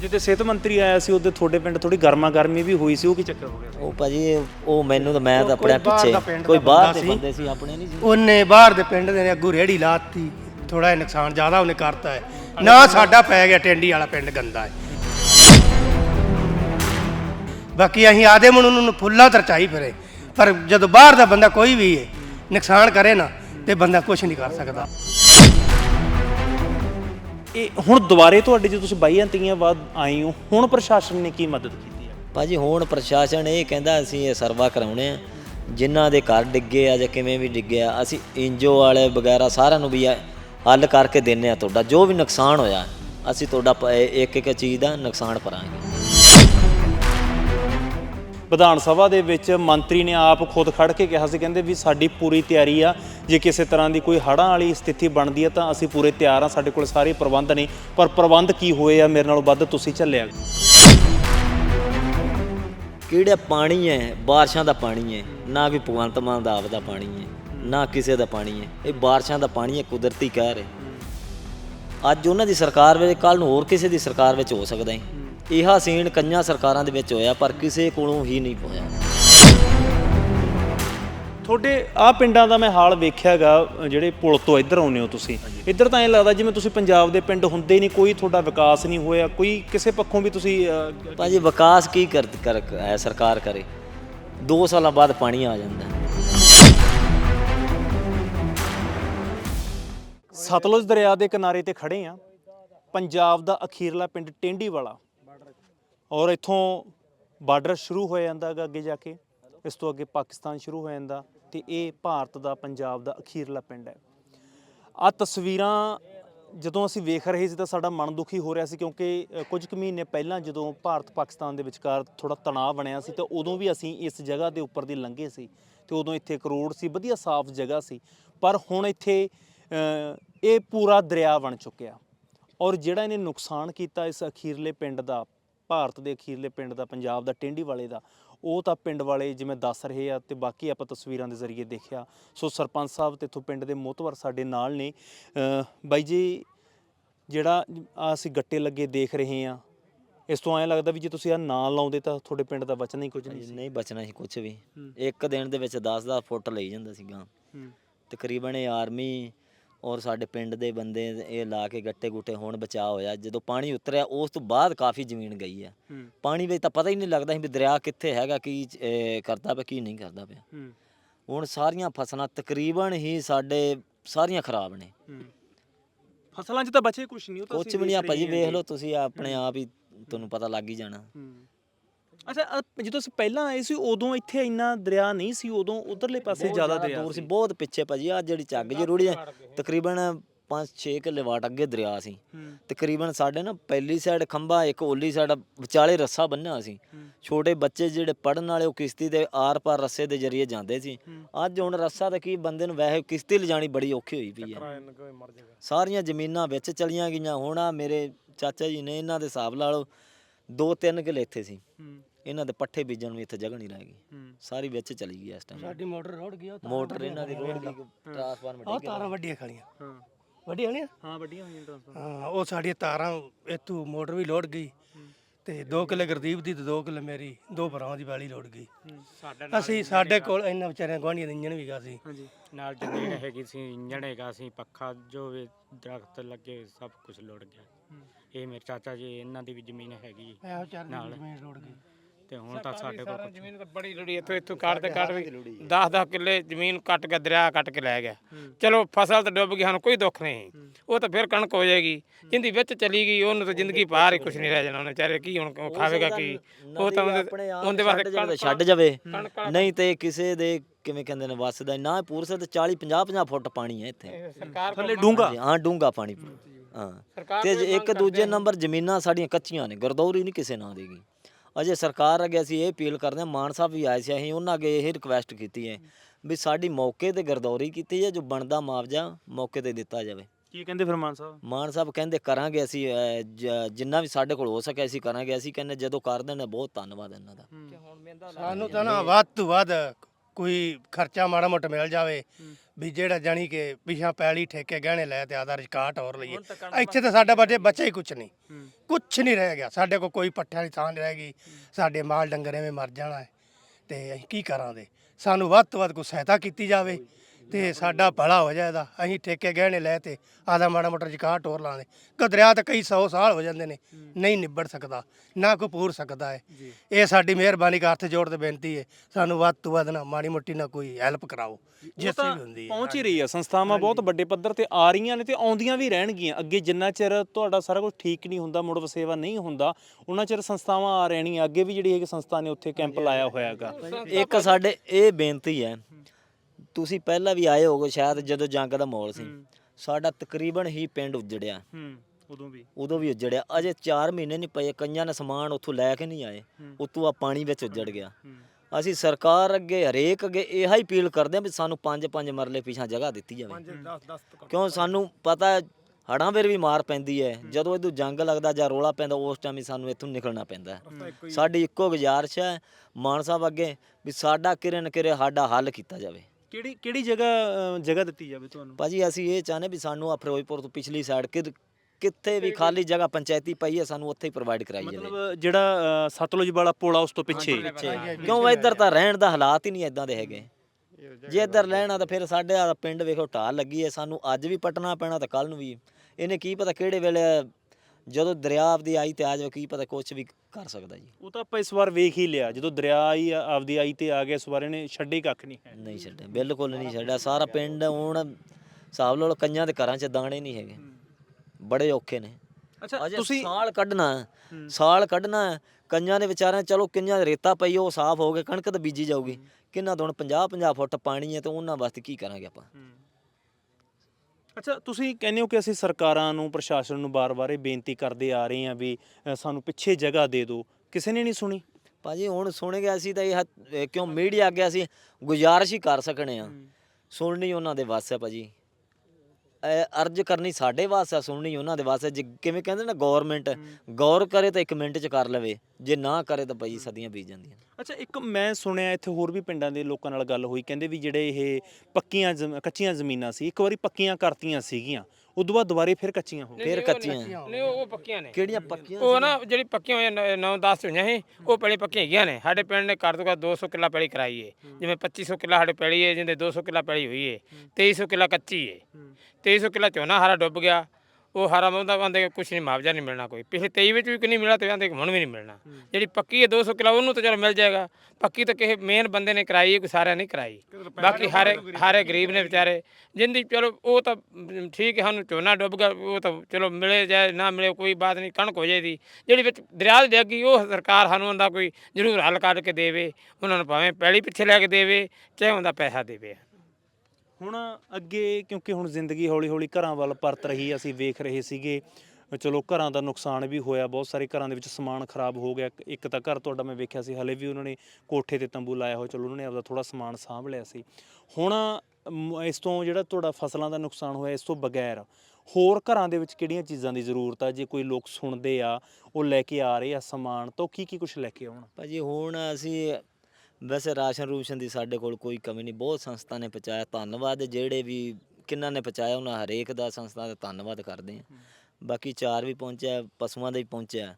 ਜਿੱਦੇ ਸਿਹਤ ਮੰਤਰੀ ਆਇਆ ਸੀ ਉਹਦੇ ਤੁਹਾਡੇ ਪਿੰਡ ਥੋੜੀ ਗਰਮਾ ਗਰਮੀ ਵੀ ਹੋਈ ਸੀ ਉਹ ਕੀ ਚੱਕਰ ਹੋ ਗਿਆ? ਉਹ ਭਾਜੀ ਉਹ ਮੈਨੂੰ ਤਾਂ ਮੈਂ ਤਾਂ ਆਪਣੇ ਪਿੱਛੇ ਕੋਈ ਬਾਹਰ ਦੇ ਸੀ। ਬੰਦੇ ਸੀ ਆਪਣੇ ਨਹੀਂ ਸੀ। ਉਹਨੇ ਬਾਹਰ ਦੇ ਪਿੰਡ ਦੇ ਨੇ ਅੱਗੂ ਰੇੜੀ ਲਾਤੀ ਥੋੜਾ ਜਿਹਾ ਨੁਕਸਾਨ ਜ਼ਿਆਦਾ ਉਹਨੇ ਕਰਤਾ ਹੈ। ਨਾ ਸਾਡਾ ਪੈ ਗਿਆ ਟੈਂਡੀ ਵਾਲਾ ਪਿੰਡ ਗੰਦਾ ਹੈ। ਬਾਕੀ ਅਸੀਂ ਆਦੇ ਮਨ ਨੂੰ ਫੁੱਲਾ ਤਰਚਾਈ ਫਿਰੇ ਪਰ ਜਦੋਂ ਬਾਹਰ ਦਾ ਬੰਦਾ ਕੋਈ ਵੀ ਹੈ ਨੁਕਸਾਨ ਕਰੇ ਨਾ ਤੇ ਬੰਦਾ ਕੁਝ ਨਹੀਂ ਕਰ ਸਕਦਾ। ਇਹ ਹੁਣ ਦੁਬਾਰੇ ਤੁਹਾਡੇ ਜੇ ਤੁਸੀਂ ਬਾਈਆਂ ਤੀਆਂ ਬਾਅਦ ਆਏ ਹੋ, ਹੁਣ ਪ੍ਰਸ਼ਾਸਨ ਨੇ ਕੀ ਮਦਦ ਕੀਤੀ ਹੈ? ਭਾਜੀ, ਹੁਣ ਪ੍ਰਸ਼ਾਸਨ ਇਹ ਕਹਿੰਦਾ ਅਸੀਂ ਇਹ ਸਰਵਾ ਕਰਾਉਣੇ ਆ। ਜਿਨ੍ਹਾਂ ਦੇ ਘਰ ਡਿੱਗੇ ਆ ਜਾਂ ਕਿਵੇਂ ਵੀ ਡਿੱਗੇ ਆ, ਅਸੀਂ ਇੰਜੋ ਵਾਲੇ ਵਗੈਰਾ ਸਾਰਿਆਂ ਨੂੰ ਵੀ ਹੱਲ ਕਰਕੇ ਦਿੰਨੇ ਆ ਤੁਹਾਡਾ। ਜੋ ਵੀ ਨੁਕਸਾਨ ਹੋਇਆ, ਅਸੀਂ ਤੁਹਾਡਾ ਇੱਕ ਇੱਕ ਚੀਜ਼ ਦਾ ਨੁਕਸਾਨ ਭਰਾਂਗੇ। ਵਿਧਾਨ ਸਭਾ ਦੇ ਵਿੱਚ ਮੰਤਰੀ ਨੇ ਆਪ ਖੁਦ ਖੜ ਕੇ ਕਿਹਾ ਸੀ, ਕਹਿੰਦੇ ਵੀ ਸਾਡੀ ਪੂਰੀ ਤਿਆਰੀ ਆ, ਜੇ ਕਿਸੇ ਤਰ੍ਹਾਂ ਦੀ ਕੋਈ ਹੜ੍ਹਾਂ ਵਾਲੀ ਸਥਿਤੀ ਬਣਦੀ ਹੈ ਤਾਂ ਅਸੀਂ ਪੂਰੇ ਤਿਆਰ ਆ, ਸਾਡੇ ਕੋਲ ਸਾਰੇ ਪ੍ਰਬੰਧ ਨੇ, ਪਰ ਪ੍ਰਬੰਧ ਕੀ ਹੋਏ ਆ, ਮੇਰੇ ਨਾਲੋਂ ਵੱਧ ਤੁਸੀਂ ਝੱਲਿਆ ਕਿਹੜਾ ਪਾਣੀ ਹੈ? ਬਾਰਿਸ਼ਾਂ ਦਾ ਪਾਣੀ ਹੈ, ਨਾ ਵੀ ਭਗਵੰਤ ਮਾਨ ਦਾ ਆਪ ਦਾ ਪਾਣੀ ਹੈ, ਨਾ ਕਿਸੇ ਦਾ ਪਾਣੀ ਹੈ। ਇਹ ਬਾਰਿਸ਼ਾਂ ਦਾ ਪਾਣੀ ਹੈ, ਕੁਦਰਤੀ ਕਹਿਰ ਹੈ। ਅੱਜ ਉਹਨਾਂ ਦੀ ਸਰਕਾਰ ਵਿੱਚ ਕੱਲ ਨੂੰ ਹੋਰ ਕਿਸੇ ਦੀ ਸਰਕਾਰ ਵਿੱਚ ਹੋ ਸਕਦਾ ਹੈ। ਇਹ ਸੀਨ ਕੰਨਾਂ ਸਰਕਾਰਾਂ ਦੇ ਵਿੱਚ ਹੋਇਆ ਪਰ ਕਿਸੇ ਕੋਲੋਂ ਹੀ ਨਹੀਂ ਹੋਇਆ। ਤੁਹਾਡੇ ਆ ਪਿੰਡਾਂ ਦਾ ਮੈਂ ਹਾਲ ਵੇਖਿਆਗਾ ਜਿਹੜੇ ਪੁਲ ਤੋਂ ਇੱਧਰ ਆਉਂਦੇ ਹੋ ਤੁਸੀਂ। ਇੱਧਰ ਤਾਂ ਐਂ ਲੱਗਦਾ ਜਿਵੇਂ ਤੁਸੀਂ ਪੰਜਾਬ ਦੇ ਪਿੰਡ ਹੁੰਦੇ ਨਹੀਂ ਕੋਈ ਤੁਹਾਡਾ ਵਿਕਾਸ ਨਹੀਂ ਹੋਇਆ ਕੋਈ ਕਿਸੇ ਪੱਖੋਂ ਵੀ ਤੁਸੀਂ ਭਾਜੀ ਵਿਕਾਸ ਕੀ ਕਰ ਕਰ ਸਰਕਾਰ ਕਰੇ? 2 ਸਾਲਾਂ ਬਾਅਦ ਪਾਣੀ ਆ ਜਾਂਦਾ। ਸਤਲੁਜ ਦਰਿਆ ਦੇ ਕਿਨਾਰੇ ਤੇ ਖੜੇ ਆ ਪੰਜਾਬ ਦਾ ਅਖੀਰਲਾ ਪਿੰਡ ਟੇਂਡੀ ਵਾਲਾ ਔਰ ਇੱਥੋਂ ਬਾਰਡਰ ਸ਼ੁਰੂ ਹੋ ਜਾਂਦਾ ਗਾ ਅੱਗੇ ਜਾ ਕੇ, ਇਸ ਤੋਂ ਅੱਗੇ ਪਾਕਿਸਤਾਨ ਸ਼ੁਰੂ ਹੋ ਜਾਂਦਾ ਤੇ ਇਹ ਭਾਰਤ ਦਾ, ਪੰਜਾਬ ਦਾ ਅਖੀਰਲਾ ਪਿੰਡ ਹੈ। ਆ ਤਸਵੀਰਾਂ ਜਦੋਂ ਅਸੀਂ ਵੇਖ ਰਹੇ ਸੀ ਤਾਂ ਸਾਡਾ ਮਨ ਦੁਖੀ ਹੋ ਰਿਹਾ ਸੀ ਕਿਉਂਕਿ ਕੁਝ ਕੁ ਮਹੀਨੇ ਪਹਿਲਾਂ ਜਦੋਂ ਭਾਰਤ ਪਾਕਿਸਤਾਨ ਦੇ ਵਿਚਕਾਰ ਥੋੜਾ ਤਣਾਅ ਬਣਿਆ ਸੀ ਤਾਂ ਉਦੋਂ ਵੀ ਅਸੀਂ ਇਸ ਜਗ੍ਹਾ ਦੇ ਉੱਪਰ ਦੀ ਲੰਘੇ ਸੀ ਤੇ ਉਦੋਂ ਇੱਥੇ ਇੱਕ ਰੋਡ ਸੀ, ਵਧੀਆ ਸਾਫ਼ ਜਗ੍ਹਾ ਸੀ। ਪਰ ਹੁਣ ਇੱਥੇ ਇਹ ਪੂਰਾ ਦਰਿਆ ਬਣ ਚੁੱਕਿਆ। ਔਰ ਜਿਹੜਾ ਇਹਨੇ ਨੁਕਸਾਨ ਕੀਤਾ ਇਸ ਅਖੀਰਲੇ ਪਿੰਡ ਦਾ ਭਾਰਤ ਦੇ ਅਖੀਰਲੇ ਪਿੰਡ ਦਾ ਪੰਜਾਬ ਦਾ ਟਿੰਡੀ ਵਾਲੇ ਦਾ ਉਹ ਤਾਂ ਪਿੰਡ ਵਾਲੇ ਜਿਵੇਂ ਦੱਸ ਰਹੇ ਆ ਤੇ ਬਾਕੀ ਆਪਾਂ ਤਸਵੀਰਾਂ ਦੇ ਜ਼ਰੀਏ ਦੇਖਿਆ। ਸੋ ਸਰਪੰਚ ਸਾਹਿਬ ਤੇ ਇੱਥੋਂ ਪਿੰਡ ਦੇ ਮੋਹਤਵਰ ਸਾਡੇ ਨਾਲ ਨੇ। ਬਾਈ ਜੀ ਜਿਹੜਾ ਅਸੀਂ ਗੱਟੇ ਲੱਗੇ ਦੇਖ ਰਹੇ ਆ ਇਸ ਤੋਂ ਐਂ ਲੱਗਦਾ ਵੀ ਜੇ ਤੁਸੀਂ ਆ ਨਾਂ ਲਾਉਂਦੇ ਤਾਂ ਤੁਹਾਡੇ ਪਿੰਡ ਦਾ ਬਚਣਾ ਹੀ ਕੁਝ ਨਹੀਂ ਸੀ। ਨਹੀਂ ਬਚਣਾ ਸੀ ਕੁਝ ਵੀ। ਇੱਕ ਦਿਨ ਦੇ ਵਿੱਚ 10-10 ਫੁੱਟ ਲਈ ਜਾਂਦਾ ਸੀਗਾ। ਤਕਰੀਬਨ ਇਹ ਆਰਮੀ ਔਰ ਸਾਡੇ ਪਿੰਡ ਦੇ ਬੰਦੇ ਇਹ ਲਾ ਕੇ ਗੱਟੇ ਗੁੱਟੇ ਹੁਣ ਬਚਾਅ ਹੋਇਆ। ਜਦੋਂ ਪਾਣੀ ਉਤਰਿਆ ਉਸ ਤੋਂ ਬਾਅਦ ਕਾਫੀ ਜ਼ਮੀਨ ਗਈ ਹੈ। ਪਾਣੀ ਵਿੱਚ ਤਾਂ ਪਤਾ ਹੀ ਨਹੀਂ ਲੱਗਦਾ ਸੀ ਵੀ ਦਰਿਆ ਕਿੱਥੇ ਹੈਗਾ ਕੀ ਕਰਦਾ ਪਿਆ ਕੀ ਨਹੀਂ ਕਰਦਾ ਪਿਆ। ਹੁਣ ਸਾਰੀਆਂ ਫਸਲਾਂ ਤਕਰੀਬਨ ਹੀ ਸਾਡੇ ਸਾਰੀਆਂ ਖਰਾਬ ਨੇ। ਫਸਲਾਂ 'ਚ ਤਾਂ ਬਚੇ ਕੁਝ ਨਹੀਂ ਉਹ ਤਾਂ ਕੁਝ ਵੀ ਨਹੀਂ ਆ ਦੇਖ ਭਾਜੀ ਵੇਖ ਲਓ ਤੁਸੀਂ ਆਪਣੇ ਆਪ ਹੀ ਤੁਹਾਨੂੰ ਪਤਾ ਲੱਗ ਹੀ ਜਾਣਾ। ਅੱਛਾ ਅ, ਜਦੋਂ ਅਸੀਂ ਪਹਿਲਾਂ ਆਏ ਸੀ ਉਦੋਂ ਇੱਥੇ ਇੰਨਾ ਦਰਿਆ ਨਹੀਂ ਸੀ ਉਦੋਂ ਉਧਰਲੇ ਪਾਸੇ ਜ਼ਿਆਦਾ ਦਰਿਆ ਦੂਰ ਸੀ। ਬਹੁਤ ਪਿੱਛੇ ਭਾਜੀ ਆ ਜਿਹੜੀ ਚੱਗ ਜਰੂੜੀ ਹੈ ਤਕਰੀਬਨ 5-6 ਕਿੱਲੇ ਵਾਟ ਅੱਗੇ ਦਰਿਆ ਸੀ। ਹੂੰ। ਤਕਰੀਬਨ ਸਾਡੇ ਨਾ ਪਹਿਲੀ ਸਾਈਡ ਖੰਭਾ ਇੱਕ ਓਲੀ ਸਾਈਡ ਵਿਚਾਲੇ ਰੱਸਾ ਬੰਨਿਆ ਸੀ। ਹੂੰ। ਛੋਟੇ ਬੱਚੇ ਜਿਹੜੇ ਪੜਨ ਵਾਲੇ ਉਹ ਕਿਸ਼ਤੀ ਦੇ ਆਰ-ਪਾਰ ਰੱਸੇ ਦੇ ਜ਼ਰੀਏ ਜਾਂਦੇ ਸੀ। ਹੂੰ। ਅੱਜ ਹੁਣ ਰੱਸਾ ਤਾਂ ਕੀ ਬੰਦੇ ਨੂੰ ਵੈਸੇ ਕਿਸ਼ਤੀ ਲਿਜਾਣੀ ਬੜੀ ਔਖੀ ਹੋਈ ਪਈ ਹੈ। ਸਾਰੀਆਂ ਜ਼ਮੀਨਾਂ ਵਿੱਚ ਚਲੀਆਂ ਗਈਆਂ। ਹੁਣ ਆ ਮੇਰੇ ਚਾਚਾ ਜੀ ਨੇ ਇਹਨਾਂ ਦੇ ਹਿਸਾਬ ਲਾ ਲਓ ਦੋ ਤਿੰਨ ਕਿੱਲੇ ਇੱਥੇ ਸੀ। ਹੂੰ। ਇਹਨਾਂ ਦੇ ਪੱਠੇ ਬੀਜਣ ਨੂੰ ਇੱਥੇ ਜਗ੍ਹਾ ਨਹੀਂ ਰਹਿ ਗਈ। ਸਾਰੀ ਵਿੱਚ ਚਲੀ ਗਈ ਇਸ ਟਾਈਮ ਸਾਡੀ ਮੋਟਰ ਰੋੜ ਗਈ ਉਹ ਮੋਟਰ ਇਹਨਾਂ ਦੀ ਰੋਡ ਗਈ ਟਰਾਂਸਫਾਰਮਰ ਉਹ ਤਾਰਾਂ ਵੱਡੀਆਂ ਖੜੀਆਂ। ਹਾਂ। ਵੱਡੀਆਂ ਨਹੀਂ ਹਾਂ ਵੱਡੀਆਂ ਹੋਈਆਂ ਟ੍ਰਾਂਸਫਰ ਹਾਂ ਉਹ ਸਾਡੀਆਂ ਤਾਰਾਂ ਇਤੋਂ ਮੋਟਰ ਵੀ ਲੋਡ ਗਈ ਤੇ 2 ਕਿੱਲੇ ਗੁਰਦੀਪ ਦੀ ਤੇ 2 ਕਿੱਲੇ ਮੇਰੀ ਦੋ ਭਰਾਵਾਂ ਦੀ ਵਾਲੀ ਲੋਡ ਗਈ। ਸਾਡਾ ਅਸੀਂ ਸਾਡੇ ਕੋਲ ਇਹਨਾਂ ਵਿਚਾਰਿਆਂ ਗੁਆਂਢੀਆਂ ਦੇ ਇੰਜਣ ਵੀ ਗਾ ਸੀ। ਹਾਂਜੀ। ਨਾਲ ਜ਼ਮੀਨ ਹੈਗੀ ਸੀ ਇੰਜਣ ਹੈਗਾ ਸੀ ਪੱਖਾ ਜੋ ਵੀ ਦਰਖਤ ਲੱਗੇ ਸਭ ਕੁਝ ਲੁੜ ਗਿਆ। ਇਹ ਮੇਰੇ ਚਾਚਾ ਜੀ ਇਹਨਾਂ ਦੀ ਵੀ ਜ਼ਮੀਨ ਹੈਗੀ। ਨਾਲ। ਜ਼ਮੀਨ ਲੋਡ ਗਈ। ਤੇ ਹੁਣ ਤਾਂ ਸਾਡੇ ਕੋਲ ਕੁਛ ਜ਼ਮੀਨ ਤਾਂ ਬੜੀ ਲੁੜੀ ਇੱਥੋਂ ਇੱਥੋਂ ਕੱਟ ਤੇ ਕੱਟ ਵੀ 10 10 ਕਿੱਲੇ ਜ਼ਮੀਨ ਕੱਟ ਕੇ ਦਰਿਆ ਕੱਟ ਕੇ ਲੈ ਗਿਆ। ਚਲੋ ਫਸਲ ਤਾਂ ਡੁੱਬ ਗਈ ਸਾਨੂੰ ਕੋਈ ਦੁੱਖ ਨਹੀਂ। ਉਹ ਤਾਂ ਫਿਰ ਕਣਕ ਹੋ ਜਾਏਗੀ। ਜਿੰਦੀ ਵਿੱਚ ਚਲੀ ਗਈ ਉਹਨੂੰ ਤਾਂ ਜ਼ਿੰਦਗੀ ਪਾਰ ਹੀ ਕੁਝ ਨਹੀਂ ਰਹਿ ਜਾਣਾ ਉਹਨੇ। ਵਿਚਾਰੇ ਕੀ ਹੁਣ ਉਹ ਖਾਵੇਗਾ ਕੀ। ਉਹ ਤਾਂ ਉਹਦੇ- ਆਪਣੇ ਆਪ ਉਹਦੇ ਵਾਸਤੇ ਛੱਡ ਜਾਵੇ, ਕਣਕ- ਛੱਡ ਜਾਵੇ। ਨਹੀਂ ਤੇ ਕਿਸੇ ਦੇ ਕਿਵੇਂ ਕਹਿੰਦੇ ਨੇ ਵਸਦਾ ਨਾ ਪੂਰਸੇ ਤੇ 40 50 50 ਫੁੱਟ ਪਾਣੀ ਹੈ ਇੱਥੇ। ਸਰਕਾਰ ਥੱਲੇ ਡੂੰਗਾ ਹਾਂ ਡੂੰਗਾ ਪਾਣੀ। ਹਾਂ। ਸਰਕਾਰ ਤੇ ਜੇ ਇੱਕ ਦੂਜੇ ਨੰਬਰ ਜ਼ਮੀਨਾਂ ਸਾਡੀਆਂ ਕੱਚੀਆਂ ਨੇ ਗਰਦੌਰੀ ਨਹੀਂ ਕਿਸੇ ਨਾਂ ਦੇਗੀ ਅਜੇ ਸਰਕਾਰ ਅੱਗੇ ਅਸੀਂ ਇਹ ਅਪੀਲ ਕਰਦੇ ਹਾਂ ਮਾਨ ਸਾਹਿਬ ਵੀ ਆਏ ਸੀ ਅਸੀਂ ਉਹਨਾਂ ਅੱਗੇ ਇਹ ਰਿਕਵੈਸਟ ਕੀਤੀ ਹੈ ਵੀ ਸਾਡੀ ਮੌਕੇ ਤੇ ਗਰਦੌਰੀ ਕੀਤੀ ਹੈ ਜੋ ਬਣਦਾ ਮੁਆਵਜ਼ਾ ਮੌਕੇ ਤੇ ਦਿੱਤਾ ਜਾਵੇ। ਕੀ ਕਹਿੰਦੇ ਫਰਮਾਨ ਸਾਹਿਬ? ਮਾਨ ਸਾਹਿਬ ਕਹਿੰਦੇ ਕਰਾਂਗੇ ਅਸੀਂ ਅਹ, ਜ- ਜਿੰਨਾ ਵੀ ਸਾਡੇ ਕੋਲ ਹੋ ਸਕੇ ਅਸੀਂ ਕਰਾਂਗੇ ਅਸੀਂ ਕਹਿੰਦੇ ਜਦੋਂ ਕਰ ਦੇਣ ਬਹੁਤ ਧੰਨਵਾਦ ਇਹਨਾਂ ਦਾ। ਸਾਨੂੰ ਤਾਂ ਨਾ ਵੱਧ ਤੋਂ ਵੱਧ ਕੋਈ ਖਰਚਾ ਮਾੜਾ ਮੋਟਾ ਮਿਲ ਜਾਵੇ ਵੀ ਜਿਹੜਾ ਜਾਣੀ ਕਿ ਪਿਛਾ ਪੈਲੀ ਠੇਕੇ ਗਹਿਣੇ ਲੈ ਤੇ ਆਦਾ ਰਿਕਾਰਡ ਹੋਰ ਲਈਏ। ਇੱਥੇ ਤਾਂ ਸਾਡਾ ਬੱਚੇ ਬੱਚਾ ਹੀ ਕੁਛ ਨਹੀਂ। ਕੁਛ ਨਹੀਂ ਰਹਿ ਗਿਆ। ਸਾਡੇ ਕੋਲ ਕੋਈ ਪੱਠਿਆਂ ਦੀ ਥਾਂ ਨਹੀਂ ਰਹਿ ਗਈ। ਸਾਡੇ ਮਾਲ ਡੰਗਰ ਐਵੇਂ ਮਰ ਜਾਣਾ ਹੈ। ਤੇ ਅਸੀਂ ਕੀ ਕਰਾਂਗੇ? ਸਾਨੂੰ ਵੱਧ ਤੋਂ ਵੱਧ ਕੋਈ ਸਹਾਇਤਾ ਕੀਤੀ ਜਾਵੇ। ਤੇ ਸਾਡਾ ਭਲਾ ਹੋ ਜਾਏਦਾ ਅਸੀਂ ਠੇਕੇ ਗਹਿਣੇ ਲੈ ਤੇ ਆਦਾ ਮਾੜਾ ਮੋਟਰ ਰਿਕਾਰਡ ਹੋਰ ਲਾਉਂਦੇ। ਕਦਰਿਆ ਤਾਂ ਕਈ 100 ਸਾਲ ਹੋ ਜਾਂਦੇ ਨੇ ਨਹੀਂ ਨਿਬੜ ਸਕਦਾ ਨਾ ਕੋਈ ਪੂਰ ਸਕਦਾ ਹੈ। ਇਹ ਸਾਡੀ ਮਿਹਰਬਾਨੀ ਕਰ ਹੱਥ ਜੋੜ ਤੇ ਬੇਨਤੀ ਹੈ ਸਾਨੂੰ ਵੱਧ ਤੋਂ ਵੱਧ ਨਾ ਮਾੜੀ ਮੋਟੀ ਨਾ ਕੋਈ ਹੈਲਪ ਕਰਾਓ ਜਿਸ ਵੀ ਹੁੰਦੀ ਹੈ। ਪਹੁੰਚ ਹੀ ਰਹੀ ਆ ਸੰਸਥਾਵਾਂ ਬਹੁਤ ਵੱਡੇ ਪੱਧਰ ਤੇ ਆ ਰਹੀਆਂ ਨੇ ਤੇ ਆਉਂਦੀਆਂ ਵੀ ਰਹਿਣਗੀਆਂ। ਅੱਗੇ ਜਿੰਨਾ ਚਿਰ ਤੁਹਾਡਾ ਸਾਰਾ ਕੁਝ ਠੀਕ ਨਹੀਂ ਹੁੰਦਾ ਮੁੜ ਵਸੇਵਾ ਨਹੀਂ ਹੁੰਦਾ ਉਹਨਾਂ ਚਿਰ ਸੰਸਥਾਵਾਂ ਆ ਰਹਿਣੀਆਂ। ਅੱਗੇ ਵੀ ਜਿਹੜੀ ਹੈਗੀ ਸੰਸਥਾ ਨੇ ਉੱਥੇ ਕੈਂਪ ਲਾਇਆ ਹੋਇਆ ਹੈਗਾ ਇੱਕ ਸਾਡੇ ਇਹ ਬੇਨਤੀ ਹੈ ਤੁਸੀਂ ਪਹਿਲਾਂ ਵੀ ਆਏ ਹੋਗੇ ਸ਼ਾਇਦ ਜਦੋਂ ਜੰਗ ਦਾ ਮਾਹੌਲ ਸੀ। ਸਾਡਾ ਤਕਰੀਬਨ ਹੀ ਪਿੰਡ ਉਜੜਿਆ। ਹੂੰ ਉਦੋਂ ਵੀ। ਉਦੋਂ ਵੀ ਉਜੜਿਆ। ਅਜੇ 4 ਮਹੀਨੇ ਨਹੀਂ ਪਏ ਕਈਆਂ ਨੇ ਸਮਾਨ ਉੱਥੋਂ ਲੈ ਕੇ ਨਹੀਂ ਆਏ। ਉਤੋਂ ਆ ਪਾਣੀ ਵਿੱਚ ਉਜੜ ਗਿਆ। ਅਸੀਂ ਸਰਕਾਰ ਅੱਗੇ ਹਰੇਕ ਅੱਗੇ ਇਹੀ ਹੀ ਅਪੀਲ ਕਰਦੇ ਹਾਂ ਵੀ ਸਾਨੂੰ 5-5 ਮਰਲੇ ਪਿਛਾਂ ਜਗ੍ਹਾ ਦਿੱਤੀ ਜਾਵੇ। 10 10 ਕਿਉਂ ਸਾਨੂੰ ਪਤਾ ਹੈ ਹੜਾਂ ਵੇਰ ਵੀ ਮਾਰ ਪੈਂਦੀ ਹੈ। ਜਦੋਂ ਇਹਦੋਂ ਜੰਗ ਲੱਗਦਾ ਜਾਂ ਰੋਲਾ ਪੈਂਦਾ ਉਸ ਟਾਈਮ ਹੀ ਸਾਨੂੰ ਇੱਥੋਂ ਨਿਕਲਣਾ ਪੈਂਦਾ ਹੈ। ਸਾਡੀ ਇੱਕੋ ਗੁਜ਼ਾਰਿਸ਼ ਹੈ ਮਾਨ ਸਾਹਿਬ ਅੱਗੇ ਵੀ ਸਾਡਾ ਕਿਰਨ ਕਿਰੇ ਸਾਡਾ ਹੱਲ ਕੀਤਾ ਜਾਵੇ। ਕਿਹੜੀ ਕਿਹੜੀ ਜਗ੍ਹਾ ਅ, ਜਗ੍ਹਾ ਦਿੱਤੀ ਜਾਵੇ ਤੁਹਾਨੂੰ? ਭਾਜੀ ਅਸੀਂ ਇਹ ਚਾਹੁੰਦੇ ਵੀ ਸਾਨੂੰ ਆ ਫਿਰੋਜ਼ਪੁਰ ਤੋਂ ਪਿਛਲੀ ਸਾਈਡ ਕਿ ਕਿੱਥੇ ਵੀ ਖਾਲੀ ਜਗ੍ਹਾ ਪੰਚਾਇਤੀ ਪਈ ਹੈ ਸਾਨੂੰ ਉੱਥੇ ਹੀ ਪ੍ਰੋਵਾਈਡ ਕਰਾਈ ਜਾਵੇ। ਮਤਲਬ ਜਿਹੜਾ ਅ, ਸਤਲੁਜ ਵਾਲਾ ਪੁਲ ਆ ਉਸ ਤੋਂ ਪਿੱਛੇ ਕਿਉਂ ਇੱਧਰ ਤਾਂ ਰਹਿਣ ਦਾ ਹਾਲਾਤ ਹੀ ਨਹੀਂ ਇਦਾਂ ਦੇ ਹੈਗੇ। ਜੇ ਇੱਧਰ ਰਹਿਣਾ ਤਾਂ ਫਿਰ ਸਾਡੇ ਆ ਪਿੰਡ ਵੇਖੋ ਢਾਲ ਲੱਗੀ ਹੈ ਸਾਨੂੰ ਅੱਜ ਵੀ ਪਟਣਾ ਪੈਣਾ ਤਾਂ ਕੱਲ ਨੂੰ ਵੀ। ਇਹਨੇ ਕੀ ਪਤਾ ਕਿਹੜੇ ਵੇਲੇ ਜਦੋਂ ਦਰਿਆ ਆਪਦੀ ਆਈ ਤੇ ਆ ਜਾਵੇ ਕੀ ਪਤਾ ਕੁਝ ਵੀ ਕਰ ਸਕਦਾ ਜੀ। ਉਹ ਤਾਂ ਆਪਾਂ ਇਸ ਵਾਰ ਵੇਖ ਹੀ ਲਿਆ ਜਦੋਂ ਦਰਿਆ ਹੀ ਆ- ਆਪਦੀ ਆਈ ਤੇ ਆ ਗਿਆ ਇਸ ਵਾਰ ਇਹਨੇ ਛੱਡੇ ਕੱਖ ਨਹੀਂ ਹੈ। ਨਹੀਂ ਛੱਡਿਆ ਬਿਲਕੁਲ ਨਹੀਂ ਛੱਡਿਆ। ਸਾਰਾ ਪਿੰਡ ਹੁਣ ਹਿਸਾਬ ਲਾ ਲਓ ਕਈਆਂ ਦੇ ਘਰਾਂ 'ਚ ਦਾਣੇ ਨਹੀਂ ਹੈਗੇ। ਬੜੇ ਔਖੇ ਨੇ। ਅੱਛਾ ਅਜੇ ਤੁਸੀਂ ਸਾਲ ਕੱਢਣਾ ਹੈ, ਸਾਲ ਕੱਢਣਾ ਹੈ। ਕਈਆਂ ਦੇ ਵਿਚਾਰਿਆਂ ਚਲੋ ਦੇ ਰੇਤਾ ਪਈ ਉਹ ਸਾਫ਼ ਹੋ ਗਏ ਕਣਕ ਤਾਂ ਬੀਜੀ ਜਾਊਗੀ। ਕਿੰਨਾ ਤੋਂ ਹੁਣ 50 50 ਫੁੱਟ ਪਾਣੀ ਹੈ ਤੇ ਉਹਨਾਂ ਵਾਸਤੇ ਕੀ ਕਰਾਂਗੇ ਆਪਾਂ? ਅੱਛਾ ਤੁਸੀਂ ਕਹਿੰਦੇ ਹੋ ਕਿ ਅਸੀਂ ਸਰਕਾਰਾਂ ਨੂੰ ਪ੍ਰਸ਼ਾਸਨ ਨੂੰ ਬਾਰ-ਬਾਰ ਇਹ ਬੇਨਤੀ ਕਰਦੇ ਆ ਰਹੇ ਹਾਂ ਵੀ ਅ, ਸਾਨੂੰ ਪਿੱਛੇ ਜਗ੍ਹਾ ਦੇ ਦਿਓ। ਕਿਸੇ ਨੇ ਨਹੀਂ ਸੁਣੀ? ਭਾਜੀ ਹੁਣ ਸੁਣ ਗਿਆ ਸੀ ਤਾਂ ਇਹ ਹੱਥ- ਇਹ ਕਿਉਂ ਮੀਡੀਆ ਅੱਗੇ ਅਸੀਂ ਗੁਜ਼ਾਰਿਸ਼ ਹੀ ਕਰ ਸਕਣੇ ਆ ਸੁਣਨੀ ਉਹਨਾਂ ਦੇ ਵਾਸਤੇ ਭਾਜੀ। ਅਰਜ਼ ਕਰਨੀ ਸਾਡੇ ਵਾਸਤੇ ਸੁਣਨੀ ਉਹਨਾਂ ਦੇ ਵਾਸਤੇ ਜੇ ਕਿਵੇਂ ਕਹਿੰਦੇ ਨਾ ਗਵਰਨਮੈਂਟ ਗੌਰ ਕਰੇ ਤਾਂ ਇੱਕ ਮਿੰਟ ਚ ਕਰ ਲਵੇ ਜੇ ਨਾ ਕਰੇ ਤਾਂ ਭਾਜੀ ਸਦੀਆਂ ਬੀਤ ਜਾਂਦੀਆਂ। ਅੱਛਾ ਇੱਕ ਮੈਂ ਸੁਣਿਆ ਇੱਥੇ ਹੋਰ ਵੀ ਪਿੰਡਾਂ ਦੇ ਲੋਕਾਂ ਨਾਲ ਗੱਲ ਹੋਈ ਕਹਿੰਦੇ ਵੀ ਜਿਹੜੇ ਇਹ ਪੱਕੀਆਂ ਜ਼ਮ- ਕੱਚੀਆਂ ਜ਼ਮੀਨਾਂ ਸੀ ਇੱਕ ਵਾਰੀ ਪੱਕੀਆਂ ਕਰਤੀਆਂ ਸੀਗੀਆਂ। ਉਦੋਂ ਬਾਅਦ ਦੁਬਾਰੇ ਫਿਰ ਕੱਚੀਆਂ ਹੋ ਗਈਆਂ। ਫਿਰ ਕੱਚੀਆਂ। ਨਹੀਂ ਉਹ ਉਹ ਪੱਕੀਆਂ ਨੇ। ਕਿਹੜੀਆਂ ਪੱਕੀਆਂ ਉਹ ਨਾ ਜਿਹੜੀ ਪੱਕੀਆਂ ਹੋਈਆਂ 9 10 ਹੋਈਆਂ ਸੀ ਉਹ ਪਹਿਲੇ ਪੱਕੀਆਂ ਹੈਗੀਆਂ ਨੇ। ਸਾਡੇ ਪਿੰਡ ਨੇ ਘੱਟ ਤੋਂ ਘੱਟ 200 ਕਿੱਲਾ ਪੈਲੀ ਕਰਾਈ ਏ। ਜਿਵੇਂ 2500 ਕਿੱਲਾ ਸਾਡੇ ਪੈਲੀ ਏ ਜਿੰਦੇ 200 ਕਿੱਲਾ ਪੈਲੀ ਹੋਈ ਏ। 2300 ਕਿੱਲਾ ਕੱਚੀ ਏ। 2300 ਕਿੱਲਾ ਝੋਨਾ ਹਾਰਾ ਡੁੱਬ ਗਿਆ। ਉਹ ਹਾਰਾ ਉਹਦਾ ਆਂਦੇ ਕੁਝ ਨਹੀਂ ਮੁਆਵਜ਼ਾ ਨਹੀਂ ਮਿਲਣਾ ਕੋਈ। ਪਿਛਲੇ 23 ਵਿੱਚ ਵੀ ਕਿ ਨਹੀਂ ਮਿਲਿਆ ਤੇ ਆਂਦੇ ਹੁਣ ਵੀ ਨਹੀਂ ਮਿਲਣਾ। ਜਿਹੜੀ ਪੱਕੀ ਹੈ 200 ਕਿੱਲਾ ਉਹਨੂੰ ਤਾਂ ਚਲ ਮਿਲ ਜਾਏਗਾ। ਪੱਕੀ ਤਾਂ ਕਿਸੇ ਮੇਨ ਬੰਦੇ ਨੇ ਕਰਾਈ ਹੈ ਕੋਈ ਸਾਰਿਆਂ ਨਹੀਂ ਕਰਾਈ। ਬਾਕੀ ਹਾਰੇ ਹਾਰੇ ਗਰੀਬ ਨੇ ਵਿਚਾਰੇ ਜਿੰਦੀ ਚਲੋ ਉਹ ਤਾਂ ਠੀਕ ਹੈ ਸਾਨੂੰ ਝੋਨਾ ਡੁੱਬ ਗਿਆ ਉਹ ਤਾਂ ਚਲੋ ਮਿਲੇ ਜਾਏ ਨਾ ਮਿਲੇ ਕੋਈ ਬਾਤ ਨਹੀਂ ਕਣਕ ਹੋ ਜਾਏਦੀ ਜਿਹੜੀ ਵਿੱਚ ਦਰਿਆ ਦੇ ਡਿੱਗੀ ਉਹ ਸਰਕਾਰ ਸਾਨੂੰ ਉਹਦਾ ਕੋਈ ਜ਼ਰੂਰ ਹੱਲ ਕੱਢ ਕੇ ਦੇਵੇ। ਉਹਨਾਂ ਨੂੰ ਭਾਵੇਂ ਪੈਲੀ ਪਿੱਛੇ ਲੈ ਕੇ ਦੇਵੇ ਚਾਹੇ ਉਹਦਾ ਪੈਸਾ ਦੇਵੇ। ਹੁਣ ਅੱਗੇ ਕਿਉਂਕਿ ਹੁਣ ਜ਼ਿੰਦਗੀ ਹੌਲੀ-ਹੌਲੀ ਘਰਾਂ ਵੱਲ ਪਰਤ ਰਹੀ ਅਸੀਂ ਵੇਖ ਰਹੇ ਸੀਗੇ ਚਲੋ ਘਰਾਂ ਦਾ ਨੁਕਸਾਨ ਵੀ ਹੋਇਆ ਬਹੁਤ ਸਾਰੇ ਘਰਾਂ ਦੇ ਵਿੱਚ ਸਮਾਨ ਖਰਾਬ ਹੋ ਗਿਆ ਇੱਕ- ਇੱਕ ਤਾਂ ਘਰ ਤੁਹਾਡਾ ਮੈਂ ਵੇਖਿਆ ਸੀ ਹਲੇ ਵੀ ਉਹਨਾਂ ਨੇ ਕੋਠੇ ਤੇ ਤੰਬੂ ਲਾਇਆ ਹੋਇਆ ਚਲੋ ਉਹਨਾਂ ਨੇ ਆਪਦਾ ਥੋੜਾ ਸਮਾਨ ਸਾਂਭ ਲਿਆ ਸੀ। ਹੁਣ ਮ, ਇਸ ਤੋਂ ਜਿਹੜਾ ਤੁਹਾਡਾ ਫਸਲਾਂ ਦਾ ਨੁਕਸਾਨ ਹੋਇਆ ਇਸ ਤੋਂ ਬਗੈਰ ਹੋਰ ਘਰਾਂ ਦੇ ਵਿੱਚ ਕਿਹੜੀਆਂ ਚੀਜ਼ਾਂ ਦੀ ਜ਼ਰੂਰਤ ਆ? ਜੇ ਕੋਈ ਲੋਕ ਸੁਣਦੇ ਆ ਉਹ ਲੈ ਕੇ ਆ ਰਹੇ ਆ ਸਮਾਨ ਤਾਂ ਕੀ ਕੀ ਕੁਝ ਲੈ ਕੇ ਆਉਣ? ਭਾਜੀ ਹੁਣ ਅਸੀਂ ਵੈਸੇ ਰਾਸ਼ਨ ਰੂਸ਼ਨ ਦੀ ਸਾਡੇ ਕੋਲ ਕੋਈ ਕਮੀ ਨਹੀਂ ਬਹੁਤ ਸੰਸਥਾ ਨੇ ਪਹੁੰਚਾਇਆ ਧੰਨਵਾਦ ਜਿਹੜੇ ਵੀ ਕਿੰਨਾਂ ਨੇ ਪਹੁੰਚਾਇਆ ਉਹਨਾਂ ਹਰੇਕ ਦਾ ਸੰਸਥਾ ਦਾ ਧੰਨਵਾਦ ਕਰਦੇ ਹਾਂ। ਬਾਕੀ ਚਾਰ ਵੀ ਪਹੁੰਚਿਆ ਪਸ਼ੂਆਂ ਦਾ ਵੀ ਪਹੁੰਚਿਆ।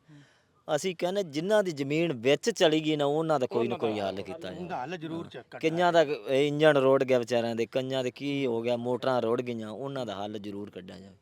ਅਸੀਂ ਕਹਿੰਦੇ ਜਿਨ੍ਹਾਂ ਦੀ ਜ਼ਮੀਨ ਵਿੱਚ ਚਲੀ ਗਈ ਨਾ ਉਹਨਾਂ ਦਾ ਕੋਈ ਨਾ ਕੋਈ ਹੱਲ ਕੀਤਾ ਉਹਦਾ ਹੱਲ ਜ਼ਰੂਰ ਚੱਕ ਕਈਆਂ ਦਾ ਇੰਜਣ ਰੋੜ ਗਿਆ ਵਿਚਾਰਿਆਂ ਦੇ ਕਈਆਂ ਦੇ ਕੀ ਹੋ ਗਿਆ ਮੋਟਰਾਂ ਰੋੜ ਗਈਆਂ ਉਹਨਾਂ ਦਾ ਹੱਲ ਜ਼ਰੂਰ ਕੱਢਿਆ ਜਾਵੇ।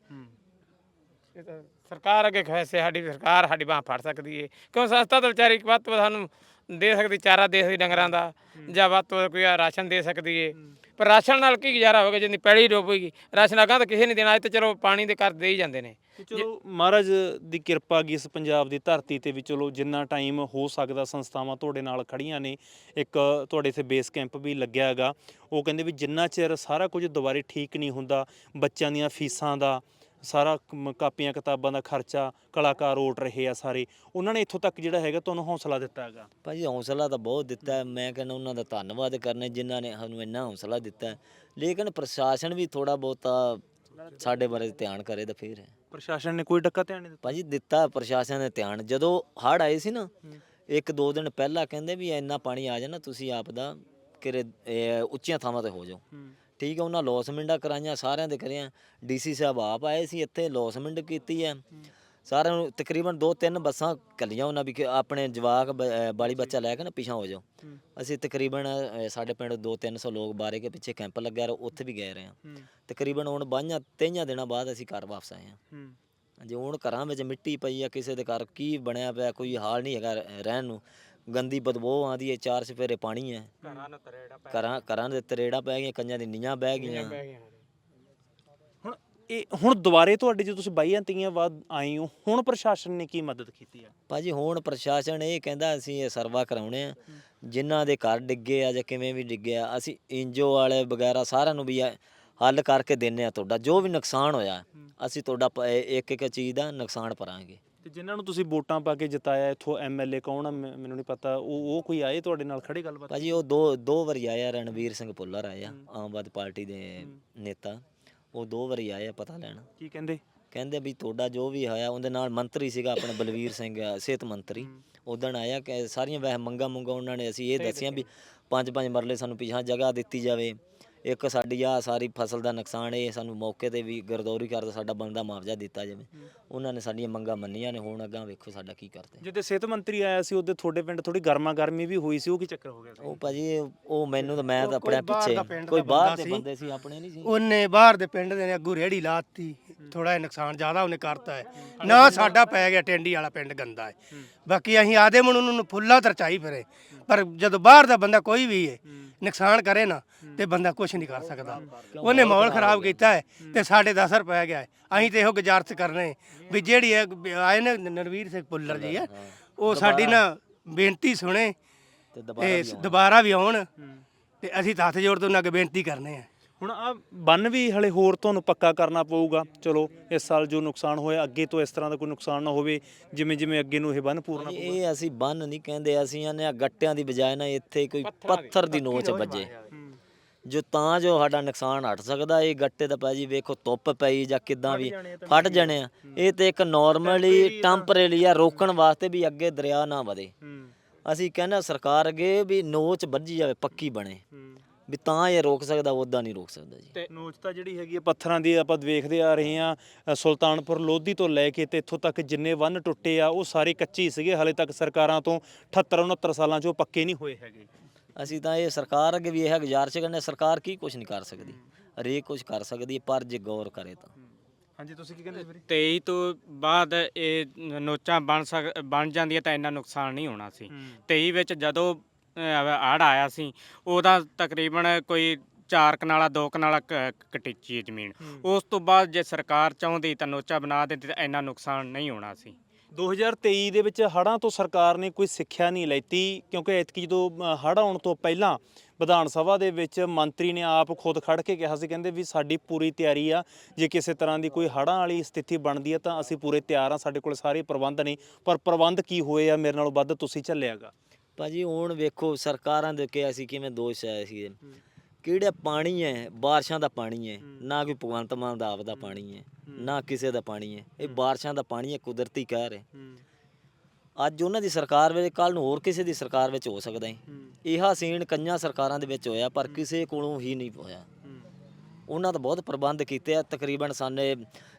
ਸਰਕਾਰ ਅੱਗੇ ਵੈਸੇ ਸਾਡੀ ਸਰਕਾਰ ਸਾਡੀ ਬਾਹ ਫੜ ਸਕਦੀ ਏ। ਕਿਉਂ ਸੰਸਥਾ ਤਾਂ ਵਿਚਾਰੀ ਇੱਕ ਵੱਧ ਤੋਂ ਵੱਧ ਸਾਨੂੰ ਦੇ ਸਕਦੀ ਚਾਰਾ ਦੇ ਸਕਦੀ ਡੰਗਰਾਂ ਦਾ ਜਾਂ ਵੱਧ ਤੋਂ ਵੱਧ ਕੋਈ ਰਾਸ਼ਨ ਦੇ ਸਕਦੀ ਏ। ਪਰ ਰਾਸ਼ਨ ਨਾਲ ਕੀ ਗੁਜ਼ਾਰਾ ਹੋਵੇਗਾ ਜਿੰਨੀ ਪੈਲੀ ਡੁੱਬੇਗੀ ਰਾਸ਼ਨ ਅਗਾਂ ਤਾਂ ਕਿਸੇ ਨਹੀਂ ਦੇਣਾ ਅੱਜ ਤੇ ਚਲੋ ਪਾਣੀ ਦੇ ਕਰ ਦੇ ਹੀ ਜਾਂਦੇ ਨੇ। ਚਲੋ ਮਹਾਰਾਜ ਦੀ ਕਿਰਪਾ ਗੀ ਇਸ ਪੰਜਾਬ ਦੀ ਧਰਤੀ ਤੇ ਵੀ ਚਲੋ ਜਿੰਨਾ ਟਾਈਮ ਹੋ ਸਕਦਾ ਸੰਸਥਾਵਾਂ ਤੁਹਾਡੇ ਨਾਲ ਖੜੀਆਂ ਨੇ ਇੱਕ ਤੁਹਾਡੇ ਇੱਥੇ ਬੇਸ ਕੈਂਪ ਵੀ ਲੱਗਿਆ ਹੈਗਾ। ਉਹ ਕਹਿੰਦੇ ਵੀ ਜਿੰਨਾ ਚਿਰ ਸਾਰਾ ਕੁਝ ਦੁਬਾਰੇ ਠੀਕ ਨਹੀਂ ਹੁੰਦਾ ਬੱਚਿਆਂ ਦੀਆਂ ਫੀਸਾਂ ਦਾ ਸਾਰਾ ਕਾਪੀਆਂ ਕਿਤਾਬਾਂ ਦਾ ਖਰਚਾ ਕਲਾਕਾਰ ਉੱਟ ਰਹੇ ਆ ਸਾਰੇ। ਉਹਨਾਂ ਨੇ ਇੱਥੋਂ ਤੱਕ ਜਿਹੜਾ ਹੈਗਾ ਤੁਹਾਨੂੰ ਹੌਸਲਾ ਦਿੱਤਾ ਹੈਗਾ? ਭਾਜੀ ਹੌਸਲਾ ਤਾਂ ਬਹੁਤ ਦਿੱਤਾ ਹੈ। ਮੈਂ ਕਹਿੰਦਾ ਉਹਨਾਂ ਦਾ ਧੰਨਵਾਦ ਕਰਨੇ ਜਿਨ੍ਹਾਂ ਨੇ ਸਾਨੂੰ ਇੰਨਾ ਹੌਸਲਾ ਦਿੱਤਾ ਹੈ। ਲੇਕਿਨ ਪ੍ਰਸ਼ਾਸਨ ਵੀ ਥੋੜਾ ਬਹੁਤਾ ਸਾਡੇ ਬਾਰੇ ਧਿਆਨ ਕਰੇ ਤਾਂ ਫੇਰ ਹੈ। ਪ੍ਰਸ਼ਾਸਨ ਨੇ ਕੋਈ ਡੱਕਾ ਧਿਆਨ ਨਹੀਂ ਦਿੱਤਾ? ਭਾਜੀ ਦਿੱਤਾ ਪ੍ਰਸ਼ਾਸਨ ਨੇ ਧਿਆਨ। ਜਦੋਂ ਹੜ੍ਹ ਆਏ ਸੀ ਨਾ ਇੱਕ ਦੋ ਦਿਨ ਪਹਿਲਾਂ ਕਹਿੰਦੇ ਵੀ ਇੰਨਾ ਪਾਣੀ ਆ ਜਾਣਾ ਤੁਸੀਂ ਆਪ ਦਾ ਕਿਰੇ ਇਹ ਉੱਚੀਆਂ ਥਾਵਾਂ ਤੇ ਹੋ ਜਾਓ। ਠੀਕ ਹੈ ਉਹਨਾਂ ਲੋਸਮੈਂਟਾਂ ਕਰਾਈਆਂ ਸਾਰਿਆਂ ਦੇ ਕਰਿਆ। ਡੀਸੀ ਸਾਹਿਬ ਆਪ ਆਏ ਸੀ ਇੱਥੇ ਲੋਸਮੈਂਟ ਕੀਤੀ ਹੈ ਸਾਰਿਆਂ ਨੂੰ ਤਕਰੀਬਨ ਦੋ ਤਿੰਨ ਬੱਸਾਂ ਕੱਲੀਆਂ ਉਹਨਾਂ ਵੀ ਕਿ ਆਪਣੇ ਜਵਾਕ ਬਾਲੀ ਬੱਚਾ ਲੈ ਕੇ ਨਾ ਪਿਛਾਂ ਹੋ ਜਾਓ। ਅਸੀਂ ਤਕਰੀਬਨ ਸਾਡੇ ਪਿੰਡ 2-300 ਲੋਕ ਬਾਰੇ ਕੇ ਪਿੱਛੇ ਕੈਂਪ ਲੱਗਿਆ ਰਿਹਾ ਉੱਥੇ ਵੀ ਗਏ ਰਹੇ ਹਾਂ। ਤਕਰੀਬਨ ਹੁਣ ਬਾਈਆਂ ਤੇਈਆਂ ਦਿਨਾਂ ਬਾਅਦ ਅਸੀਂ ਘਰ ਵਾਪਸ ਆਏ ਹਾਂ। ਜੇ ਹੁਣ ਘਰਾਂ ਵਿੱਚ ਮਿੱਟੀ ਪਈ ਆ ਕਿਸੇ ਦੇ ਘਰ ਕੀ ਬਣਿਆ ਪਿਆ ਕੋਈ ਹਾਲ ਨਹੀਂ ਹੈਗਾ ਰਹਿ- ਰਹਿਣ ਨੂੰ। ਗੰਦੀ ਬਦਬੂ ਆਉਂਦੀ ਹੈ ਚਾਰ ਸਫੇਰੇ ਪਾਣੀ ਹੈ। ਘਰਾਂ ਨੂੰ ਤਰੇੜਾ ਘਰਾਂ ਘਰਾਂ ਦੇ ਤਰੇੜਾ ਪੈ ਗਈਆਂ ਕੰਜਾਂ ਦੀ ਨੀਆਂ ਬਹਿ ਗਈਆਂ। ਹੁਣ ਇਹ ਹੁਣ ਦੁਬਾਰੇ ਤੁਹਾਡੇ ਜੇ ਤੁਸੀਂ ਬਾਈਆਂ ਤੀਆਂ ਬਾਅਦ ਆਏ ਹੋ ਹੁਣ ਪ੍ਰਸ਼ਾਸਨ ਨੇ ਕੀ ਮਦਦ ਕੀਤੀ ਆ? ਭਾਜੀ ਹੁਣ ਪ੍ਰਸ਼ਾਸਨ ਇਹ ਕਹਿੰਦਾ ਅਸੀਂ ਇਹ ਸਰਵਾ ਕਰਾਉਣੇ ਆ। ਜਿਨ੍ਹਾਂ ਦੇ ਘਰ ਡਿੱਗੇ ਆ ਜਾਂ ਕਿਵੇਂ ਵੀ ਡਿੱਗੇ ਆ ਅਸੀਂ ਇੰਜੋ ਵਾਲੇ ਵਗੈਰਾ ਸਾਰਿਆਂ ਨੂੰ ਵੀ ਹੱਲ ਕਰਕੇ ਦਿੰਨੇ ਆ ਤੁਹਾਡਾ। ਜੋ ਵੀ ਨੁਕਸਾਨ ਹੋਇਆ ਅਸੀਂ ਤੁਹਾਡਾ ਪ- ਇੱਕ ਇੱਕ ਚੀਜ਼ ਦਾ ਨੁਕਸਾਨ ਭਰਾਂਗੇ। ਤੇ ਜਿਨ੍ਹਾਂ ਨੂੰ ਤੁਸੀਂ ਵੋਟਾਂ ਪਾ ਕੇ ਜਿਤਾਇਆ ਇੱਥੋਂ ਐਮਐਲਏ ਕੌਣ ਆ? ਮੈਂ- ਮੈਨੂੰ ਨਹੀਂ ਪਤਾ। ਉਹ ਉਹ ਕੋਈ ਆਏ ਤੁਹਾਡੇ ਨਾਲ ਖੜੇ ਗੱਲਬਾਤ? ਭਾਜੀ ਉਹ ਦੋ ਦੋ ਵਾਰੀ ਆਇਆ ਰਣਵੀਰ ਸਿੰਘ ਭੁੱਲਰ ਆਇਆ ਆਮ ਆਦਮੀ ਪਾਰਟੀ ਦੇ ਨੇਤਾ। ਉਹ ਦੋ ਵਾਰੀ ਆਏ ਆ ਪਤਾ ਲੈਣ। ਕੀ ਕਹਿੰਦੇ? ਕਹਿੰਦੇ ਵੀ ਤੁਹਾਡਾ ਜੋ ਵੀ ਹੋਇਆ ਉਹਦੇ ਨਾਲ ਮੰਤਰੀ ਸੀਗਾ ਆਪਣਾ ਬਲਵੀਰ ਸਿੰਘ ਅ, ਸਿਹਤ ਮੰਤਰੀ। ਉਦਣ ਆਇਆ ਕਿ ਸਾਰੀਆਂ ਵੈਸੇ ਮੰਗਾ ਮੁੰਗਾ ਉਹਨਾਂ ਨੇ ਅਸੀਂ ਇਹ ਦੱਸੀਆਂ ਵੀ ਪੰਜ ਪੰਜ ਮਰਲੇ ਸਾਨੂੰ ਪਿਛਾਂ ਜਗ੍ਹਾ ਦਿੱਤੀ ਜਾਵੇ। ਇੱਕ ਸਾਡੀ ਆ ਸਾਰੀ ਫਸਲ ਦਾ ਨੁਕਸਾਨ ਇਹ ਸਾਨੂੰ ਮੌਕੇ ਤੇ ਵੀ ਗਰਦੌਰੀ ਕਰਦਾ ਸਾਡਾ ਬਣਦਾ ਮੁਆਵਜ਼ਾ ਦਿੱਤਾ ਜਾਵੇ। ਉਹਨਾਂ ਨੇ ਸਾਡੀਆਂ ਮੰਗਾਂ ਮੰਨੀਆਂ ਨੇ ਹੁਣ ਅੱਗਾ ਵੇਖੋ ਸਾਡਾ ਕੀ ਕਰਦੇ। ਜਦੋਂ ਸਿਹਤ ਮੰਤਰੀ ਆਇਆ ਸੀ ਉਹਦੇ ਤੁਹਾਡੇ ਪਿੰਡ ਥੋੜੀ ਗਰਮਾ ਗਰਮੀ ਵੀ ਹੋਈ ਸੀ ਉਹ ਕੀ ਚੱਕਰ ਹੋ ਗਿਆ ਸੀ? ਉਹ ਭਾਜੀ ਉਹ ਮੈਨੂੰ ਤਾਂ ਮੈਂ ਤਾਂ ਆਪਣੇ ਬਾਹਰ ਦਾ ਪਿੱਛੇ ਪਿੰਡ ਕੋਈ ਦਾ ਬਾਹਰ ਦੇ। ਬੰਦੇ ਸੀ ਆਪਣੇ ਨਹੀਂ ਸੀ। ਉਹਨੇ ਬਾਹਰ ਦੇ ਪਿੰਡ ਦੇ ਨੇ ਅੱਗੂ ਰੇੜੀ ਲਾਤੀ ਥੋੜਾ ਜਿਹਾ ਨੁਕਸਾਨ ਜ਼ਿਆਦਾ ਉਹਨੇ ਕਰਤਾ ਹੈ। ਨਾ ਸਾਡਾ ਪੈ ਗਿਆ ਟੈਂਡੀ ਵਾਲਾ ਪਿੰਡ ਗੰਦਾ ਹੈ। ਬਾਕੀ ਅਸੀਂ ਆਦੇ ਮਨ ਨੂੰ ਫੁੱਲਾ ਤਰਚਾਈ ਫਿਰੇ। ਪਰ ਜਦੋਂ ਬਾਹਰ ਦਾ ਬੰਦਾ ਕੋਈ ਵੀ ਹੈ। ਨੁਕਸਾਨ ਕਰੇ ਨਾ ਤੇ ਬੰਦਾ ਕੁਝ ਨਹੀਂ ਕਰ ਸਕਦਾ। ਉਹਨੇ ਮਾਹੌਲ ਖਰਾਬ ਕੀਤਾ ਹੈ ਤੇ ਸਾਡੇ ਦਾ ਅਸਰ ਪੈ ਗਿਆ ਹੈ। ਅਸੀਂ ਤੇ ਇਹੋ ਗੁਜ਼ਾਰਿਸ਼ ਕਰਨੇ ਵੀ ਜਿਹੜੀ ਇਹ ਆਏ ਨੇ ਨਰਵੀਰ ਸਿੰਘ ਪੁੱਲਰ ਜੀ ਹੈ ਉਹ ਸਾਡੀ ਨਾ ਬੇਨਤੀ ਸੁਣੇ ਤੇ ਦੁਬਾਰਾ ਵੀ ਆਉਣ। ਤੇ ਅਸੀਂ ਤਾਂ ਹੱਥ ਜੋੜ ਤੋਂ ਉਹਨਾਂ ਅੱਗੇ ਬੇਨਤੀ ਕਰਨੇ ਆ ਹੁਣ ਆ ਬੰਨ ਵੀ ਹਲੇ ਹੋਰ ਤੁਹਾਨੂੰ ਪੱਕਾ ਕਰਨਾ ਪਊਗਾ। ਚਲੋ ਇਸ ਸਾਲ ਜੋ ਨੁਕਸਾਨ ਹੋਇਆ ਅੱਗੇ ਤੋਂ ਇਸ ਤਰ੍ਹਾਂ ਦਾ ਕੋਈ ਨੁਕਸਾਨ ਨਾ ਹੋਵੇ ਜਿਵੇਂ ਜਿਵੇਂ ਅੱਗੇ ਨੂੰ ਇਹ ਬੰਨ ਪੂਰਨਾ ਭਾਜੀ, ਇਹ ਅਸੀਂ ਬੰਨ ਨਹੀਂ ਕਹਿੰਦੇ ਅਸੀਂ ਆ ਗੱਟਿਆਂ ਦੀ ਬਜਾਏ ਨਾ ਇੱਥੇ ਕੋਈ ਪੱਥਰ ਦੀ ਨੋਚ ਵੱਜੇ। ਜੋ ਤਾਂ ਜੋ ਸਾਡਾ ਨੁਕਸਾਨ ਹਟ ਸਕਦਾ ਇਹ ਗੱਟੇ ਤਾਂ ਭਾਜੀ ਵੇਖੋ ਧੁੱਪ ਪਈ ਜਾਂ ਕਿਦਾਂ ਵੀ ਫਟ ਜਾਣੇ ਆ ਇਹ ਤੇ ਇੱਕ ਨਾਰਮਲੀ ਟੈਂਪਰੇਰੀ ਆ। ਰੋਕਣ ਵਾਸਤੇ ਵੀ ਅੱਗੇ ਦਰਿਆ ਨਾ ਵਧੇ। ਅਸੀਂ ਕਹਿੰਦੇ ਸਰਕਾਰ ਅੱਗੇ ਵੀ ਨੋਚ ਵੱਜੀ ਜਾਵੇ ਪੱਕੀ ਬਣੇ। ਵੀ ਤਾਂ ਇਹ ਰੋਕ ਸਕਦਾ ਉਦਾਂ ਨਹੀਂ ਰੋਕ ਸਕਦਾ ਜੀ। ਤੇ ਨੋਚ ਤਾਂ ਜਿਹੜੀ ਹੈਗੀ ਆ ਪੱਥਰਾਂ ਦੀ ਆਪਾਂ ਵੇਖਦੇ ਆ ਰਹੇ ਆ ਸੁਲਤਾਨਪੁਰ ਲੋਧੀ ਤੋਂ ਲੈ ਕੇ ਤੇ ਇੱਥੋਂ ਤੱਕ ਜਿੰਨੇ ਬੰਨ ਟੁੱਟੇ ਆ ਉਹ ਸਾਰੇ ਕੱਚੇ ਹੀ ਸੀਗੇ। ਹਲੇ ਤੱਕ ਸਰਕਾਰਾਂ ਤੋਂ 78 69 ਸਾਲਾਂ 'ਚ ਪੱਕੇ ਨਹੀਂ ਹੋਏ ਹੈਗੇ। ਅਸੀਂ ਤਾਂ ਇਹ ਸਰਕਾਰ ਅੱਗੇ ਵੀ ਇਹ ਗੁਜ਼ਾਰਿਸ਼ ਕਰਨੇ ਸਰਕਾਰ ਕੀ ਕੁਝ ਨਹੀਂ ਕਰ ਸਕਦੀ। ਹਰੇਕ ਕੁਝ ਕਰ ਸਕਦੀ ਹੈ ਪਰ ਜੇ ਗੌਰ ਕਰੇ ਤਾਂ। ਹਾਂਜੀ ਤੁਸੀਂ ਕੀ ਕਹਿੰਦੇ ਵੀਰੇ? 23 ਤੋਂ ਬਾਅਦ ਇਹ ਨੋਚਾਂ ਬਣ ਸਕ ਬਣ ਜਾਂਦੀਆਂ ਤਾਂ ਇੰਨਾ ਨੁਕਸਾਨ ਨਹੀਂ ਹੋਣਾ ਸੀ। 23 ਵਿੱਚ ਜਦੋਂ ਆੜ ਆਇਆ ਸੀ ਉਹਦਾ ਤਕਰੀਬਨ ਕੋਈ ਚਾਰ ਕਨਾਲਾ ਦੋ ਕਨਾਲਾ ਕ- ਕਟੀਚੀ ਹੈ ਜ਼ਮੀਨ। ਉਸ ਤੋਂ ਬਾਅਦ ਜੇ ਸਰਕਾਰ ਚਾਹੁੰਦੀ ਤਾਂ ਨੋਚਾ ਬਣਾ ਦਿੰਦੀ ਤਾਂ ਇੰਨਾ ਨੁਕਸਾਨ ਨਹੀਂ ਹੋਣਾ ਸੀ। 2023 ਦੇ ਵਿੱਚ ਹੜ੍ਹਾਂ ਤੋਂ ਸਰਕਾਰ ਨੇ ਕੋਈ ਸਿੱਖਿਆ ਨਹੀਂ ਲੈਤੀ ਕਿਉਂਕਿ ਐਤਕੀ ਜਦੋਂ ਅ, ਹੜ੍ਹ ਆਉਣ ਤੋਂ ਪਹਿਲਾਂ ਵਿਧਾਨ ਸਭਾ ਦੇ ਵਿੱਚ ਮੰਤਰੀ ਨੇ ਆਪ ਖੁਦ ਖੜ ਕੇ ਕਿਹਾ ਸੀ ਕਹਿੰਦੇ ਵੀ ਸਾਡੀ ਪੂਰੀ ਤਿਆਰੀ ਆ ਜੇ ਕਿਸੇ ਤਰ੍ਹਾਂ ਦੀ ਕੋਈ ਹੜ੍ਹਾਂ ਵਾਲੀ ਸਥਿਤੀ ਬਣਦੀ ਹੈ ਤਾਂ ਅਸੀਂ ਪੂਰੇ ਤਿਆਰ ਆ ਸਾਡੇ ਕੋਲ ਸਾਰੇ ਪ੍ਰਬੰਧ ਨੇ ਪਰ ਪ੍ਰਬੰਧ ਕੀ ਹੋਏ ਆ ਮੇਰੇ ਨਾਲੋਂ ਵੱਧ ਤੁਸੀਂ ਝੱਲਿਆਗਾ। ਭਾਜੀ ਹੁਣ ਵੇਖੋ ਸਰਕਾਰਾਂ ਦੇ ਕੇ ਅਸੀਂ ਕਿਵੇਂ ਦੋਸ਼ ਆਏ ਸੀ ਕਿਹੜਾ ਪਾਣੀ ਹੈ ਬਾਰਿਸ਼ਾਂ ਦਾ ਪਾਣੀ ਹੈ। ਨਾ ਕੋਈ ਭਗਵੰਤ ਮਾਨ ਦਾ ਆਪ ਦਾ ਪਾਣੀ ਹੈ। ਨਾ ਕਿਸੇ ਦਾ ਪਾਣੀ ਹੈ ਇਹ ਬਾਰਿਸ਼ਾਂ ਦਾ ਪਾਣੀ ਹੈ ਕੁਦਰਤੀ ਕਹਿਰ ਹੈ। ਅੱਜ ਉਹਨਾਂ ਦੀ ਸਰਕਾਰ ਵਿੱਚ ਕੱਲ ਨੂੰ ਹੋਰ ਕਿਸੇ ਦੀ ਸਰਕਾਰ ਵਿੱਚ ਹੋ ਸਕਦਾ ਹੈ। ਇਹ ਸੀਨ ਕਈਆਂ ਸਰਕਾਰਾਂ ਦੇ ਵਿੱਚ ਹੋਇਆ ਪਰ ਕਿਸੇ ਕੋਲੋਂ ਹੀ ਨਹੀਂ ਹੋਇਆ। ਉਹਨਾਂ ਤਾਂ ਬਹੁਤ ਪ੍ਰਬੰਧ ਕੀਤੇ ਆ। ਤਕਰੀਬਨ ਸਾਨੇ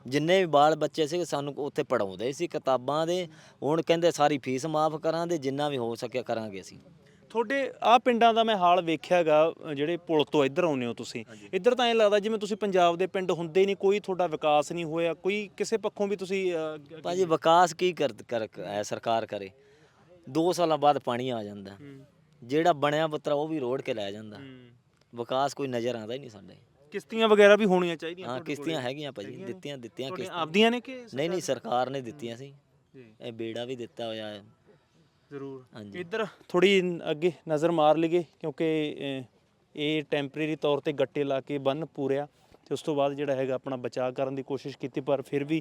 ਜਿੰਨੇ ਵੀ ਬਾਲ ਬੱਚੇ ਸੀ ਸਾਨੂੰ ਉੱਥੇ ਪੜਾਉਂਦੇ ਸੀ ਕਿਤਾਬਾਂ ਦੇ। ਹੁਣ ਕਹਿੰਦੇ ਸਾਰੀ ਫੀਸ ਮਾਫ ਕਰਾਂਗੇ ਜਿੰਨਾ ਵੀ ਹੋ ਸਕਿਆ ਕਰਾਂਗੇ ਅਸੀਂ। ਤੁਹਾਡੇ ਆ ਪਿੰਡਾਂ ਦਾ ਮੈਂ ਹਾਲ ਵੇਖਿਆਗਾ ਜਿਹੜੇ ਪੁਲ ਤੋਂ ਇੱਧਰ ਆਉਂਦੇ ਹੋ ਤੁਸੀਂ। ਇੱਧਰ ਤਾਂ ਐਂ ਲੱਗਦਾ ਜਿਵੇਂ ਤੁਸੀਂ ਪੰਜਾਬ ਦੇ ਪਿੰਡ ਹੁੰਦੇ ਨਹੀਂ ਕੋਈ ਤੁਹਾਡਾ ਵਿਕਾਸ ਨਹੀਂ ਹੋਇਆ ਕੋਈ ਕਿਸੇ ਪੱਖੋਂ ਵੀ ਤੁਸੀਂ ਭਾਜੀ ਵਿਕਾਸ ਕੀ ਕਰ ਕਰ ਹੈ ਸਰਕਾਰ ਕਰੇ। 2 ਸਾਲਾਂ ਬਾਅਦ ਪਾਣੀ ਆ ਜਾਂਦਾ। ਜਿਹੜਾ ਬਣਿਆ ਪੁੱਤਰਾ ਉਹ ਵੀ ਰੋੜ ਕੇ ਲੈ ਜਾਂਦਾ। ਵਿਕਾਸ ਕੋਈ ਨਜ਼ਰ ਆਉਂਦਾ ਹੀ ਨਹੀਂ ਸਾਡੇ। ਕਿਸ਼ਤੀਆਂ ਵਗੈਰਾ ਵੀ ਹੋਣੀਆਂ ਚਾਹੀਦੀਆਂ ਹਾਂ ਤੁਹਾਡੇ ਕੋਲੇ। ਕਿਸ਼ਤੀਆਂ ਹੈਗੀਆਂ ਭਾਜੀ ਦਿੱਤੀਆਂ ਦਿੱਤੀਆਂ ਤੁਹਾਡੀਆਂ ਕਿਸ਼ਤੀਆਂ। ਆਪਦੀਆਂ ਨੇ ਕਿ ਨਹੀਂ ਨਹੀਂ ਸਰਕਾਰ ਨੇ ਦਿੱਤੀਆਂ ਸੀ। ਜੀ। ਇਹ ਬੇੜਾ ਵੀ ਦਿੱਤਾ ਹੋਇਆ ਹੈ। ਜ਼ਰੂਰ। ਹਾਂਜੀ। ਇੱਧਰ ਥੋੜੀ ਅੱਗੇ ਨਜ਼ਰ ਮਾਰ ਲਈਏ ਕਿਉਂਕਿ ਇਹ ਟੈਂਪਰੇਰੀ ਤੌਰ ਤੇ ਗੱਟੇ ਲਾ ਕੇ ਬੰਨ ਪੂਰਿਆ ਤੇ ਉਸ ਤੋਂ ਬਾਅਦ ਜਿਹੜਾ ਹੈਗਾ ਆਪਣਾ ਬਚਾਅ ਕਰਨ ਦੀ ਕੋਸ਼ਿਸ਼ ਕੀਤੀ ਪਰ ਫਿਰ ਵੀ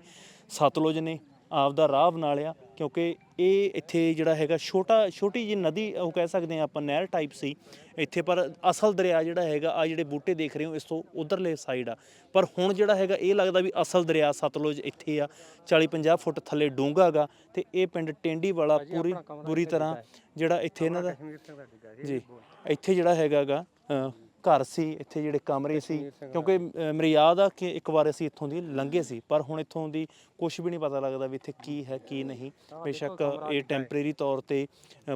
ਸਤਲੁਜ ਨੇ ਆਪ ਦਾ ਰਾਹ ਬਣਾ ਲਿਆ ਕਿਉਂਕਿ ਇਹ ਇੱਥੇ ਜਿਹੜਾ ਹੈਗਾ ਛੋਟਾ ਛੋਟੀ ਜੀ ਨਦੀ ਉਹ ਕਹਿ ਸਕਦੇ ਆ ਆਪਾਂ ਨਹਿਰ ਟਾਈਪ ਸੀ। ਇੱਥੇ ਪਰ ਅਸਲ ਦਰਿਆ ਜਿਹੜਾ ਹੈਗਾ ਆ ਜਿਹੜੇ ਬੂਟੇ ਦੇਖ ਰਹੇ ਹੋ ਇਸ ਤੋਂ ਉਧਰਲੇ ਸਾਈਡ ਆ। ਪਰ ਹੁਣ ਜਿਹੜਾ ਹੈਗਾ ਇਹ ਲੱਗਦਾ ਵੀ ਅਸਲ ਦਰਿਆ ਸਤਲੁਜ ਇੱਥੇ ਆ 40 50 ਫੁੱਟ ਥੱਲੇ ਡੂੰਘਾ ਗਾ ਤੇ ਇਹ ਪਿੰਡ ਟੈਂਡੀ ਵਾਲਾ ਪੂਰੀ ਪੂਰੀ ਤਰ੍ਹਾਂ ਜਿਹੜਾ ਇੱਥੇ ਇਹਨਾਂ ਦਾ ਜੀ ਇੱਥੇ ਜਿਹੜਾ ਹੈਗਾਗਾ ਘਰ ਸੀ ਇੱਥੇ ਜਿਹੜੇ ਕਮਰੇ ਸੀ ਕਿਉਂਕਿ ਮੇਰੀ ਯਾਦ ਆ ਕਿ ਇੱਕ ਵਾਰ ਅਸੀਂ ਇੱਥੋਂ ਦੀ ਲੰਘੇ ਸੀ ਪਰ ਹੁਣ ਇੱਥੋਂ ਦੀ ਕੁਝ ਵੀ ਨਹੀਂ ਪਤਾ ਲੱਗਦਾ ਵੀ ਇੱਥੇ ਕੀ ਹੈ ਕੀ ਨਹੀਂ। ਬੇਸ਼ੱਕ ਇਹ ਟੈਂਪਰੇਰੀ ਤੌਰ ਤੇ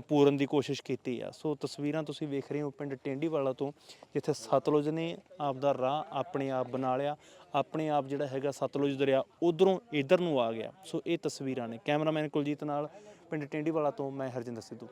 ਪੂਰਨ ਦੀ ਕੋਸ਼ਿਸ਼ ਕੀਤੀ ਆ। ਸੋ ਤਸਵੀਰਾਂ ਤੁਸੀਂ ਵੇਖ ਰਹੇ ਹੋ ਪਿੰਡ ਟੇਂਡੀਵਾਲਾ ਤੋਂ ਜਿੱਥੇ ਸਤਲੁਜ ਨੇ ਆਪਦਾ ਰਾਹ ਆਪਣੇ ਆਪ ਬਣਾ ਲਿਆ। ਆਪਣੇ ਆਪ ਜਿਹੜਾ ਹੈਗਾ ਸਤਲੁਜ ਦਰਿਆ ਉਧਰੋਂ ਇਧਰ ਨੂੰ ਆ ਗਿਆ। ਸੋ ਇਹ ਤਸਵੀਰਾਂ ਨੇ। ਕੈਮਰਾਮੈਨ ਕੁਲਜੀਤ ਨਾਲ ਪਿੰਡ ਟੇਂਡੀਵਾਲਾ ਤੋਂ ਮੈਂ ਹਰਜਿੰਦਰ ਸਿੱਧੂ।